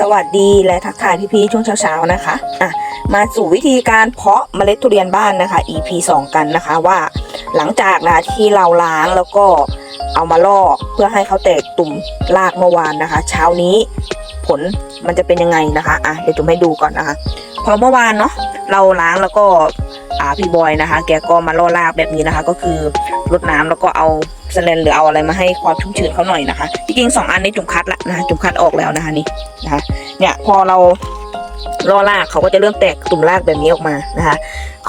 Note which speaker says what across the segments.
Speaker 1: สวัสดีและทักทายพี่ๆช่วงเช้าๆนะคะอะมาสู่วิธีการเพาะเมล็ดทุเรียนบ้านนะคะ EP 2 กันนะคะว่า หลังจากนะที่เราล้างแล้วก็เอามาล่อเพื่อให้เขาแตกตุ่มรากเมื่อวานนะคะ เช้านี้ผลมันจะเป็นยังไงนะคะอะเดี๋ยวจุ๋มให้ดูก่อนนะคะ พอเมื่อวานเนาะเราล้างแล้วก็อ่าพี่บอยนะคะ แกก็มาล่อรากแบบนี้นะคะ ก็คือรดน้ำแล้วก็เอา สแลนหรือเอาอะไรมาให้ความชุ่มชื้นเขาหน่อยนะคะจริงๆสองอันนี้จุ่มคัดละนะจุ่มคัดออกแล้วนะคะนี่นะคะเนี่ยพอเราล่อรากเขาก็จะเริ่มแตกตุ่มรากแบบนี้ออกมานะคะ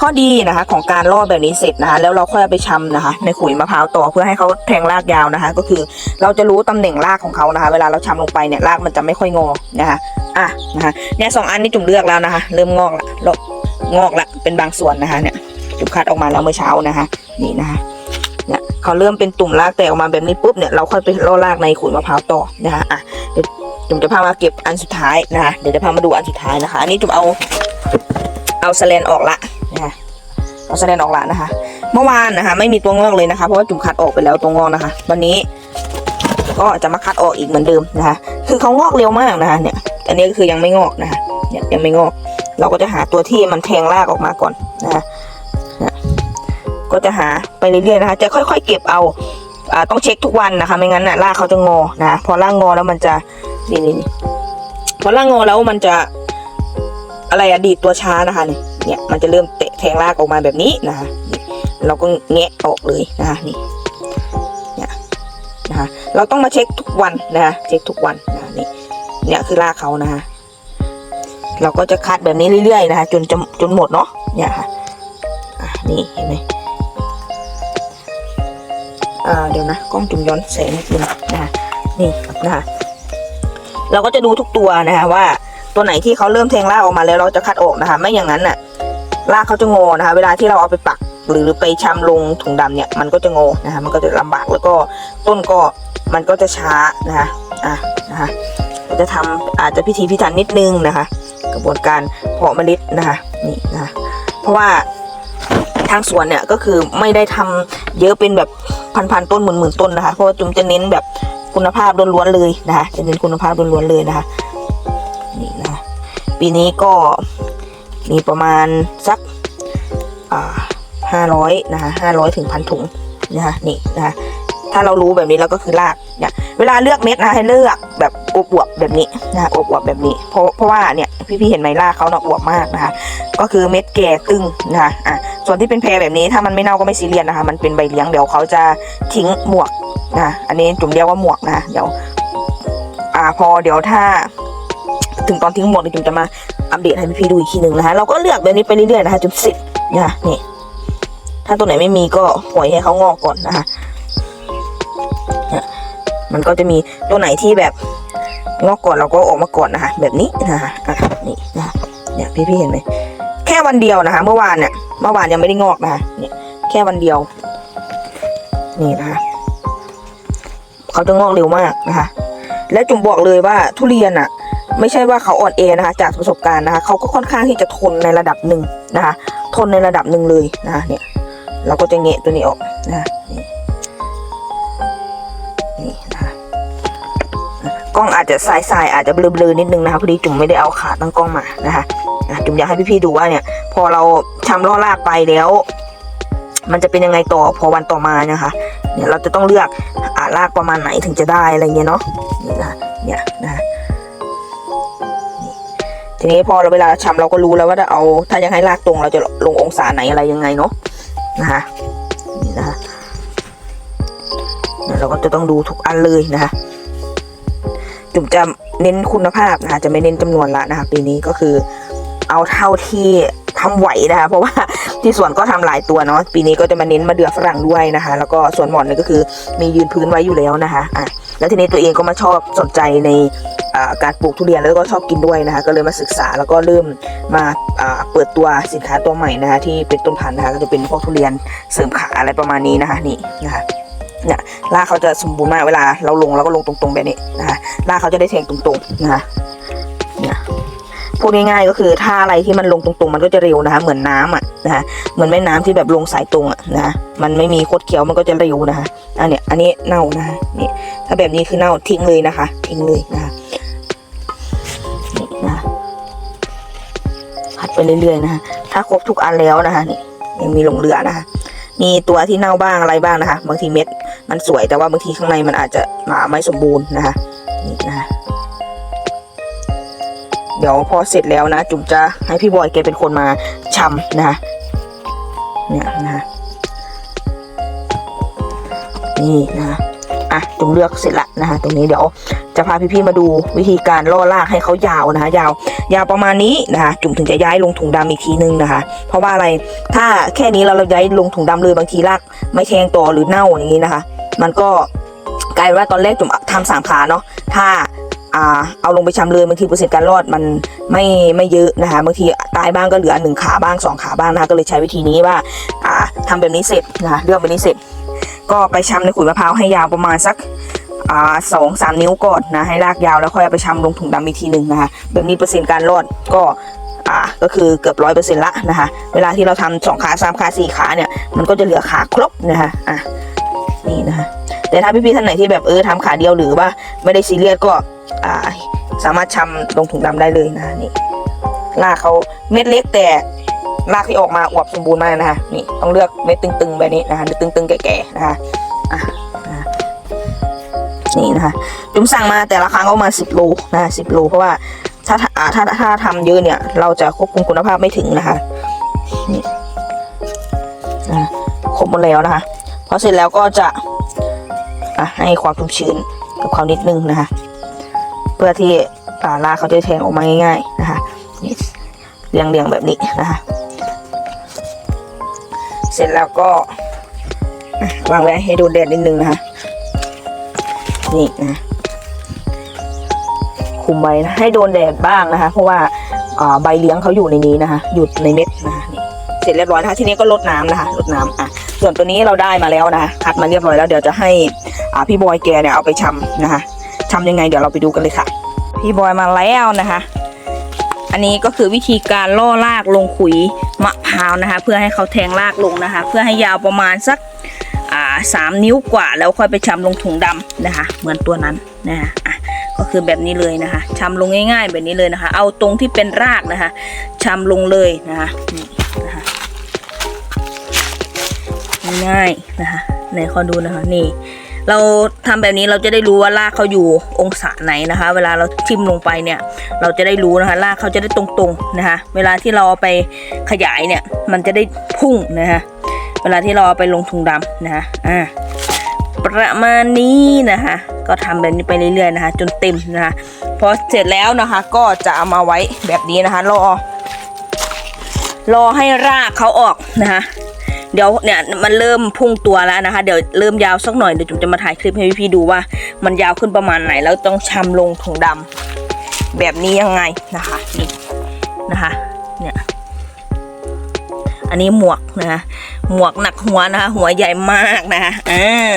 Speaker 1: ข้อดีนะคะของการล่อแบบนี้เสร็จนะคะ แล้วเราค่อยไปชำนะคะ ในขุยมะพร้าวต่อเพื่อให้เขาแทงรากยาวนะคะ ก็คือเราจะรู้ตำแหน่งรากของเขานะคะ เวลาเราชำลงไปเนี่ยรากมันจะไม่ค่อยงอนะคะอะนะคะเนี่ยสองอันนี้จุ่มเลือกแล้วนะคะ เริ่มงอกละงอกละเป็นบางส่วนนะคะเนี่ยจุ่มคัดออกมาแล้วเมื่อเช้านะคะ นี่นะคะ เนี่ยเขาเริ่มเป็นตุ่มรากแตกออกมาแบบนี้ปุ๊บเนี่ยเราค่อยไปล่อรากในขุยมะพร้าวต่อนะคะอะเดี๋ยวจุ่มจะพามาเก็บอันสุดท้ายนะคะเดี๋ยวจะพามาดูอันสุดท้ายนะคะอันนี้จุ่มเอาเอาสแลนออกละนะคะเอาสแลนออกละนะคะ เมื่อวานนะคะ ไม่มีตัวงอกเลยนะคะเพราะว่าจุ่มคัดออกไปแล้วตัวงอกนะคะ วันนี้ก็จะมาคัดออกอีกเหมือนเดิมนะคะ คือเขางอกเร็วมากนะคะ เนี่ย อันนี้ก็คือยังไม่งอกนะคะเนี่ยยังไม่งอก เราก็จะหาตัวที่มันแทงรากออกมาก่อนนะคะ ก็จะหาไปเรื่อยๆนะคะ จะค่อยๆ เก็บเอาอ่าต้องเช็คทุกวันนะคะ ไม่งั้นน่ะรากเขาจะงอนะพอรากงอแล้วมันจะนี่นี่พอรากงอแล้วมันจะอะไรอะดีดตัวช้านะคะเนี่ยมันจะเริ่มเตะแทงรากออกมาแบบนี้นะคะเราก็แงะออกเลยนะคะนี่เนี่ยนะคะเราต้องมาเช็คทุกวันนะคะเช็คทุกวันนะนี่เนี่ยคือรากเขานะคะเราก็จะคัดแบบนี้เรื่อยๆนะคะจนจะจนหมดเนาะเนี่ยค่ะอะนี่เห็นไหม เดี๋ยวนะกล้องจุ่มย้อนแสงนิดนึงนะคะนี่นะคะเราก็จะดูทุกตัวนะคะว่าตัวไหนที่เขาเริ่มแทงรากออกมาแล้วเราจะคัดออกนะคะ ไม่อย่างนั้นน่ะรากเขาจะงอนะคะ เวลาที่เราเอาไปปักหรือไปชำลงถุงดำเนี่ยมันก็จะงอนะคะมันก็จะลำบากแล้วก็ต้นก็มันก็จะช้านะคะอะนะคะก็จะทำอาจจะพิธีพิถันนิดนึงนะคะ กระบวนการเพาะเมล็ดนะคะนี่นะคะเพราะว่าทางสวนเนี่ยก็คือไม่ได้ทำเยอะเป็นแบบ พันๆต้นหมื่นๆต้นนะคะเพราะว่าจุมจะเน้นแบบคุณภาพล้วนๆเลยนะคะจะเน้นคุณภาพล้วนๆเลยนะคะนี่นะปีนี้ก็มีประมาณสักห้าร้อยนะคะห้าร้อยถึงพันถุงนะคะนี่นะคะ ถ้าเรารู้แบบนี้แล้วก็คือรากเนี่ยเวลาเลือกเม็ดนะให้เลือกแบบอวบๆแบบนี้นะคะอวบๆแบบนี้เพราะเพราะว่าเนี่ยพี่ๆเห็นไหมรากเขาเนาะอวบมากนะคะ ก็คือเม็ดแก่ตึงนะคะอะส่วนที่เป็นแพรแบบนี้ถ้ามันไม่เน่าก็ไม่ซีเรียสนะคะ มันเป็นใบเลี้ยงเดี๋ยวเขาจะทิ้งหมวกนะอันนี้จุ่มเรียกว่าหมวกนะเดี๋ยวอ่าพอเดี๋ยวถ้าถึงตอนทิ้งหมดเดี๋ยวจุ๋มจะมาอัปเดตให้พี่ๆดูอีกทีหนึ่งนะคะ เราก็เลือกแบบนี้ไปเรื่อยๆนะคะจนเสร็จนะคะนี่ถ้าตัวไหนไม่มีก็ปล่อยให้เขางอกก่อนนะคะ มันก็จะมีตัวไหนที่แบบงอกก่อนเราก็ออกมาก่อนนะคะ แบบนี้นะคะอะนี่นะเนี่ยพี่ๆเห็นไหมแค่วันเดียวนะคะ เมื่อวานเนี่ยเมื่อวานยังไม่ได้งอกนะคะเนี่ยแค่วันเดียว นี่นะคะเขาจะงอกเร็วมากนะคะ และจุ๋มบอกเลยว่าทุเรียนอะไม่ใช่ว่าเขาอ่อนแอนะคะ จากประสบการณ์นะคะเขาก็ค่อนข้างที่จะทนในระดับหนึ่งนะคะ ทนในระดับหนึ่งเลยนะคะเนี่ย เราก็จะเงะตัวนี้ออกนะะนี่ กล้องอาจจะสายสายๆอาจจะเบลอๆนิดนึงนะคะพอดีจุ๋มไม่ได้เอาขาตั้งกล้องมานะคะอะจุ๋มอยากให้พี่ๆดูว่าเนี่ย พอเราชำล่อรากไปแล้ว มันจะเป็นยังไงต่อพอวันต่อมานะคะเนี่ยเราจะต้องเลือกอารากประมาณไหนถึงจะได้อะไรเงี้ยเนาะนี่นะเนี่ยนะทีนี้พอเราเวลาชำเราก็รู้แล้วว่าจะเอา ถ้ายังให้รากตรงเราจะลงองศาไหนอะไรยังไงเนาะนะคะนี่นะคะเนี่ยเราก็จะต้องดูทุกอันเลยนะคะ จุ่มจะเน้นคุณภาพนะคะจะไม่เน้นจำนวนละนะคะปีนี้ก็คือเอาเท่าที่ทำไหวนะคะเพราะว่าที่สวนก็ทำหลายตัวเนาะปีนี้ก็จะมาเน้นมะเดือฝรั่งด้วยนะคะ แล้วก็สวนหมอนนี่ก็คือมียืนพื้นไว้อยู่แล้วนะคะอะแล้วทีนี้ตัวเองก็มาชอบสนใจในการปลูกทุเรียนแล้วก็ชอบกินด้วยนะคะ ก็เลยมาศึกษาแล้วก็เริ่มมาอ่าเปิดตัวสินค้าตัวใหม่นะคะที่เป็นต้นพันธุ์นะคะก็จะเป็นพวกทุเรียนเสริมขาอะไรประมาณนี้นะคะนี่นะคะ เนี่ยรากเขาจะสมบูรณ์มากเวลาเราลงเราก็ลงตรงๆแบบนี้นะคะรากเขาจะได้แทงตรงๆนะคะเนี่ยพูดง่ายๆก็คือถ้าอะไรที่มันลงตรงๆ มันก็จะเร็วนะคะ เหมือนน้ำอะนะคะเหมือนแม่น้ำที่แบบลงสายตรงอะนะคะมันไม่มีโคดเคี้ยวมันก็จะเร็วนะคะอันเนี้ยอันนี้เน่านะคะนี่ถ้าแบบนี้คือเน่าทิ้งเลยนะคะ ทิ้งเลยนะคะนี่นะหัดไปเรื่อยๆนะคะถ้าครบทุกอันแล้วนะคะนี่ยังมีหลงเหลือนะคะมีตัวที่เน่าบ้างอะไรบ้างนะคะ บางทีเม็ด มันสวยแต่ว่าบางทีข้างในมันอาจจะมาไม่สมบูรณ์นะคะนี่นะคะเดี๋ยวพอเสร็จแล้วนะ จุ๋มจะให้พี่บอยแกเป็นคนมาชำนะคะเนี่ยนะคะนี่นะคะอะจุ๋มเลือกเสร็จละนะคะตรงนี้เดี๋ยวจะพาพี่ๆมาดูวิธีการล่อรากให้เขายาวนะคะยาวยาวประมาณนี้นะคะจุ่มถึงจะย้ายลงถุงดำอีกทีนึงนะคะ เพราะว่าอะไรถ้าแค่นี้เราเราย้ายลงถุงดำเลยบางทีรากไม่แทงต่อหรือเน่าอย่างนี้นะคะ มันก็กลายว่าตอนแรกจุ่มทำสามขาเนาะถ้าเอาลงไปชำเลยบางทีเปอร์เซ็นต์การรอดมันไม่ไม่เยอะนะคะบางทีตายบ้างก็เหลือหนึ่งขาบ้างสองขาบ้างนะคะก็เลยใช้วิธีนี้ว่าอ่าทำแบบนี้เสร็จนะคะเลือกแบบนี้เสร็จ ก็ไปชำในขุยมะพร้าวให้ยาวประมาณสักสองสามนิ้วก่อนนะให้รากยาวแล้วค่อยเอาไปชำลงถุงดำอีกทีหนึ่งนะคะแบบนี้เปอร์เซ็นต์การรอดก็ก็คือเกือบร้อยเปอร์เซ็นต์ละนะคะเวลาที่เราทำสองขาสามขาสี่ขาเนี่ยมันก็จะเหลือขาครบนะคะอะ นี่นะคะแต่ถ้าพี่ๆท่านไหนที่แบบเออทำขาเดียวหรือว่าไม่ได้ซีเรียสก็อ่าสามารถชำลงถุงดำได้เลยนะนี่รากเขาเม็ดเล็กแต่รากที่ออกมาอวบสมบูรณ์มากนะคะนี่ต้องเลือกเม็ดตึงๆแบบนี้นะคะตึงๆ แก่ๆนะคะอะนะนี่นะคะจุ๋มสั่งมาแต่ละครั้งก็มาณสิบโลนะสิบโล เพราะว่าถ้าอ่าถ้าถ้าทำเยอะเนี่ย เราจะควบคุมคุณภาพไม่ถึงนะคะนี่นะครบหมดแล้วนะคะ พอเสร็จแล้วก็จะอะให้ความชุ่มชื้นกับเขานิดนึงนะคะ เพื่อที่อ่าราเขาจะแทงออกมาง่ายๆนะคะเรียงเรียงแบบนี้นะคะเสร็จแล้วก็วางไว้ให้โดนแดดนิดนึงนะคะนี่นะคุมไว้นะให้โดนแดดบ้างนะคะ เพราะว่าใบเลี้ยงเขาอยู่ในนี้นะคะอยู่ในเม็ดนะคะเสร็จเรียบร้อยนะคะทีนี้ก็ลดน้ำนะคะลดน้ำอะ ส่วนตัวนี้เราได้มาแล้วนะคะคัดมาเรียบร้อยแล้วเดี๋ยวจะให้อ่าพี่บอยแกเนี่ยเอาไปชำนะคะชำยังไงเดี๋ยวเราไปดูกันเลยค่ะ พี่บอยมาแล้วนะคะ อันนี้ก็คือวิธีการล่อรากลงขุยมะพร้าวนะคะ เพื่อให้เขาแทงรากลงนะคะ เพื่อให้ยาวประมาณสักอ่าสามนิ้วกว่าแล้วค่อยไปชำลงถุงดำนะคะ เหมือนตัวนั้นนะคะก็คือแบบนี้เลยนะคะชำลงง่าย ๆ แบบนี้เลยนะคะ เอาตรงที่เป็นรากนะคะชำลงเลยนะคะนี่นะคะ ง่ายๆนะคะไหนขอดูนะคะนี่ เราทำแบบนี้เราจะได้รู้ว่ารากเขาอยู่องศาไหนนะคะ เวลาเราทิ่มลงไปเนี่ย เราจะได้รู้นะคะรากเขาจะได้ตรงๆนะคะ เวลาที่เราเอาไปขยายเนี่ย มันจะได้พุ่งนะคะเวลาที่เราเอาไปลงถุงดำนะคะอ่าประมาณนี้นะคะ ก็ทำแบบนี้ไปเรื่อยๆนะคะ จนเต็มนะคะพอเสร็จแล้วนะคะ ก็จะเอามาไว้แบบนี้นะคะรอรอให้รากเขาออกนะคะ เดี๋ยวเนี่ยมันเริ่มพุ่งตัวแล้วนะคะ เดี๋ยวเริ่มยาวสักหน่อยเดี๋ยวจุ๋มจะมาถ่ายคลิปให้พี่ๆดูว่า มันยาวขึ้นประมาณไหนแล้วต้องชำลงถุงดำแบบนี้ยังไงนะคะนี่นะคะเนี่ยอันนี้หมวกนะคะหมวกหนักหัวนะคะหัวใหญ่มากนะคะอ่า